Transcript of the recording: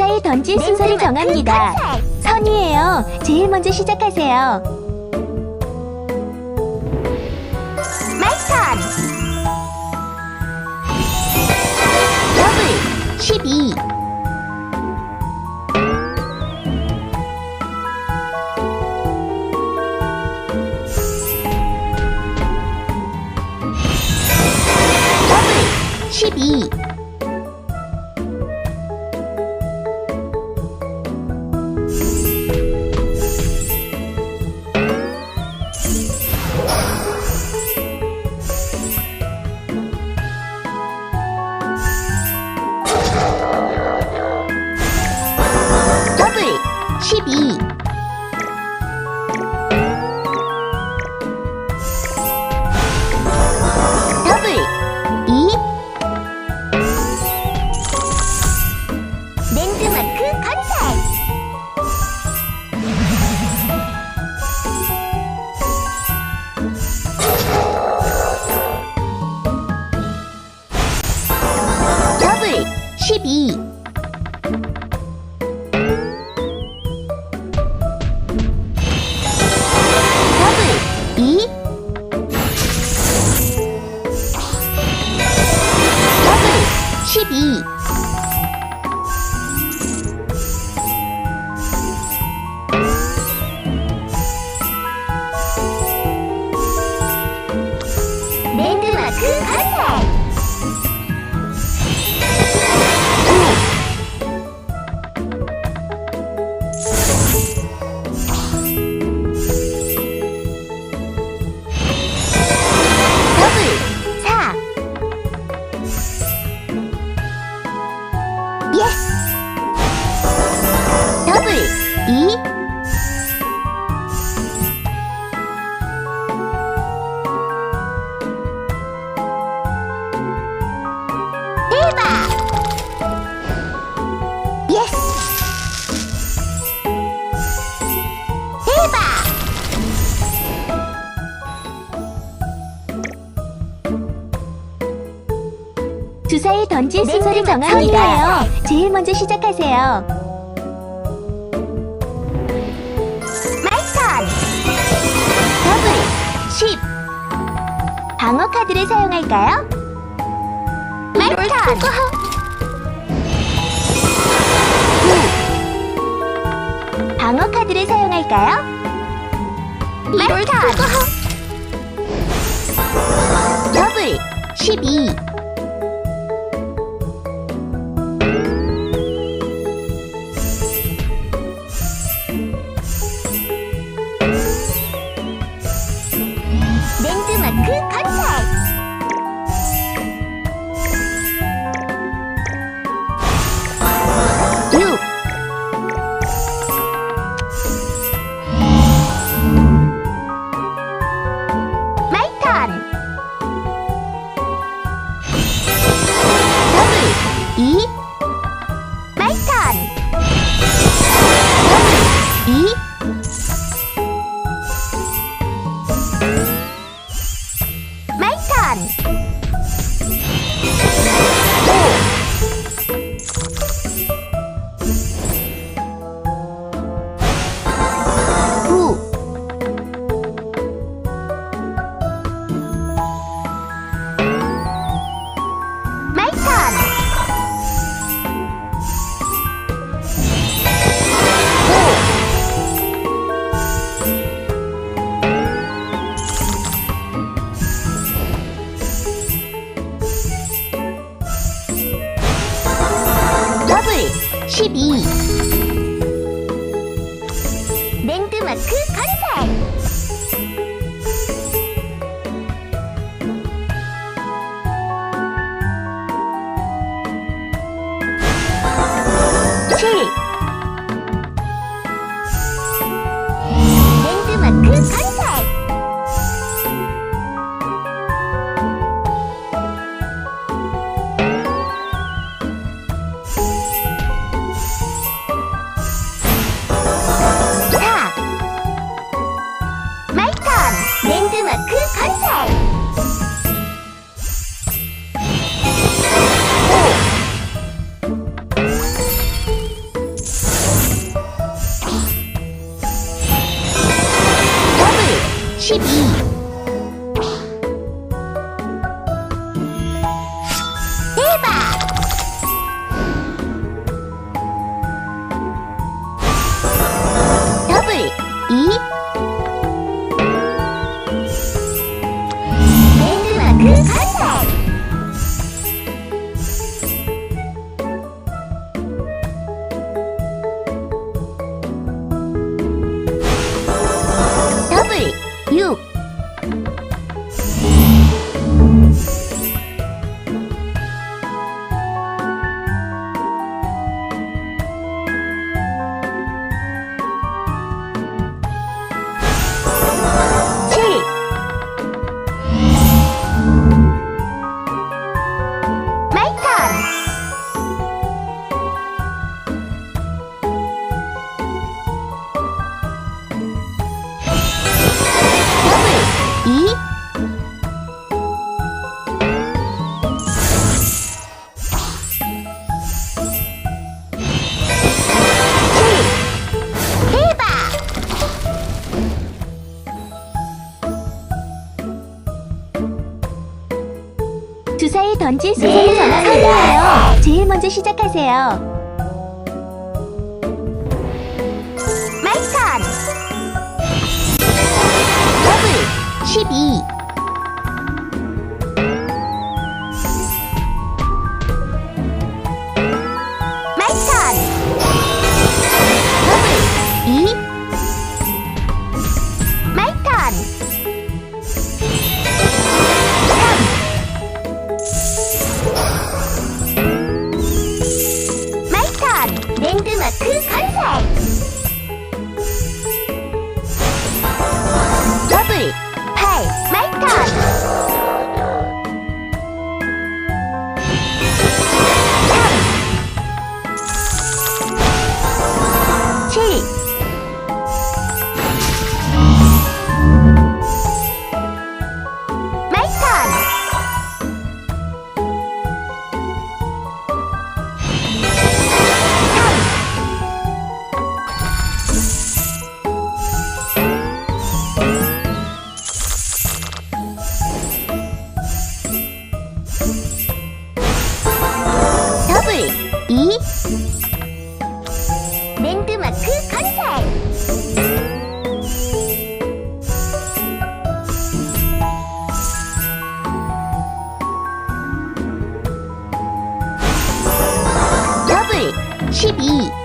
주사위 던질 순서를 정합니다. 선이에요. 제일 먼저 시작하세요. 더 던질 네, 순서를 네, 정합니다. 제일 먼저 시작하세요. 마이턴 더블 10 방어 카드를 사용할까요? 마이턴 9 방어 카드를 사용할까요? 마이턴 더블 12 12 랜드마크 건설 칠 屁屁 주사위 던질 수세를 정합니다. 제일 먼저 시작하세요. 마이 턴! 더블 12 at Pay. Make time. 比。